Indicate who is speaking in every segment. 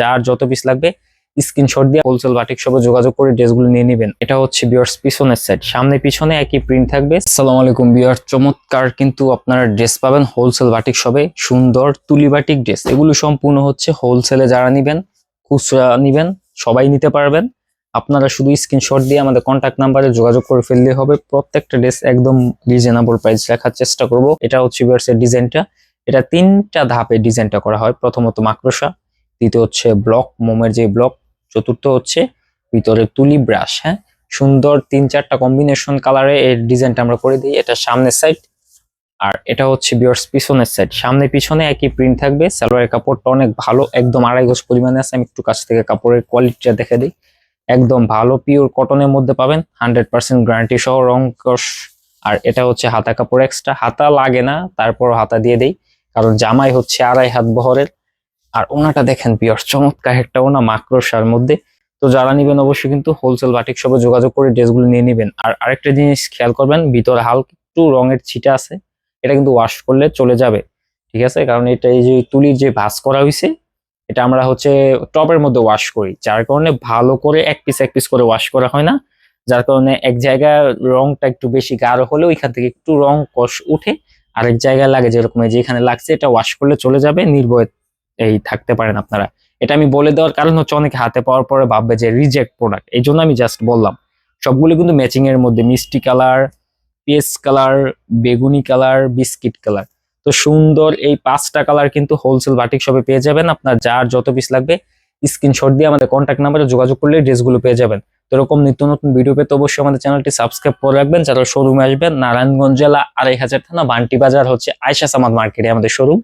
Speaker 1: যার যত পিস লাগবে স্ক্রিনশট দিয়ে হোলসেল বাটিক সবে যোগাযোগ করে ড্রেসগুলো নিয়ে নেবেন। এটা হচ্ছে বিয়ার্স পিছনের সাইড সামনে পিছনে একই প্রিন্ট থাকবে। আসসালামু আলাইকুম বিয়ার চমৎকার কিন্তু আপনারা ড্রেস পাবেন হোলসেল বাটিক সবে সুন্দর তুলি বাটিক ড্রেস এগুলো সম্পূর্ণ হচ্ছে হোলসেলে যারা নিবেন, খুচরা নিবেন, সবাই নিতে পারবেন। আপনারা শুধু স্ক্রিনশট দিয়ে আমাদের কন্ট্যাক্ট নাম্বারে যোগাযোগ করে ফেললে হবে। প্রত্যেকটা ড্রেস একদম রিজনেবল প্রাইস রাখার চেষ্টা করব। এটা হচ্ছে বিয়ার্সের ডিজাইনটা এটা তিনটা ধাপে ডিজাইনটা করা হয়। প্রথমত মাকড়সা দ্বিতীয় হচ্ছে ব্লক মোমের যে ব্লক চতুর্থ হচ্ছে ভিতরে তুলি ব্রাশ হ্যাঁ? সুন্দর তিন চারটা কম্বিনেশন কালারে এই ডিজাইনটা আমরা করে দিই, এটা সামনের সাইড আর এটা হচ্ছে বিয়ার্স পিছনের সাইড সামনে পিছনে একই প্রিন্ট থাকবে, সালোয়ারের কাপড়টা অনেক ভালো, একদম আড়াই গজ পরিমাণে আছে, আমি একটু কাছ থেকে কাপড়ের কোয়ালিটিটা দেখে দিই, একদম ভালো পিওর কটনের মধ্যে পাবেন হান্ড্রেড পার্সেন্ট গ্যারান্টি সহ, রং কস, আর এটা হচ্ছে হাতা কাপড় এক্সট্রা হাতা লাগে না তারপর হাতা দিয়ে দেই, কারণ জামাই হচ্ছে আড়াই হাত বহরের আর ওনাটা দেখেন পিওর, চমৎকার একটা ওনা মাকড়সার মধ্যে। তো যারা নিবেন অবশ্যই কিন্তু হোলসেল বাটিক সবে যোগাযোগ করে ড্রেসগুলো নিয়ে নেবেন। আর আরেকটা জিনিস খেয়াল করবেন, ভিতরে হালকা একটু রঙের ছিটা আছে, এটা কিন্তু ওয়াশ করলে চলে যাবে, ঠিক আছে? কারণ এটা এই যে তুলির যে ভাঁজ করা হয়েছে এটা আমরা হচ্ছে টবের মধ্যে ওয়াশ করি, যার কারণে ভালো করে এক পিস এক পিস করে ওয়াশ করা হয় না। যার কারণে এক জায়গায় রংটা একটু বেশি গাঢ় হলে ওইখান থেকে একটু রং কষ উঠে আরেক জায়গায় লাগে যেরকম এই যে এখানে লাগছে, এটা ওয়াশ করলে চলে যাবে, নির্ভয় এই থাকতে পারেন আপনারা। এটা আমি বলে দেওয়ার কারণ হচ্ছে অনেকে হাতে পাওয়ার পরে ভাববে যে রিজেক্ট প্রোডাক্ট এই জন্য আমি জাস্ট বললাম, সবগুলো কিন্তু ম্যাচিং এর মধ্যে, মিষ্টি কালার পেস কালার বেগুনি কালার বিস্কিট কালার তো সুন্দর এই পাঁচটা কালার কিন্তু হোলসেল বাটিক শপে পেয়ে যাবেন আপনার, যার যত পিস লাগবে স্ক্রিনশট দিয়ে আমাদের কন্ট্যাক্ট নাম্বারে যোগাযোগ করলে ড্রেসগুলো পেয়ে যাবেন। তো এরকম নিত্য নতুন ভিডিও পেতে অবশ্যই আমাদের চ্যানেলটি সাবস্ক্রাইব করে রাখবেন যারা শোরুমে আসবেন। নারায়ণগঞ্জ জেলা, আড়াই হাজার থানা, বান্টি বাজার হচ্ছে আয়সা সামাদ মার্কেটে আমাদের শোরুম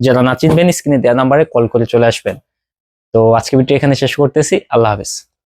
Speaker 1: যারা না চিনবেন স্ক্রিনে দেওয়া নাম্বারে কল করে চলে আসবেন। তো আজকে ভিডিও এখানে শেষ করতেছি। আল্লাহ হাফেজ।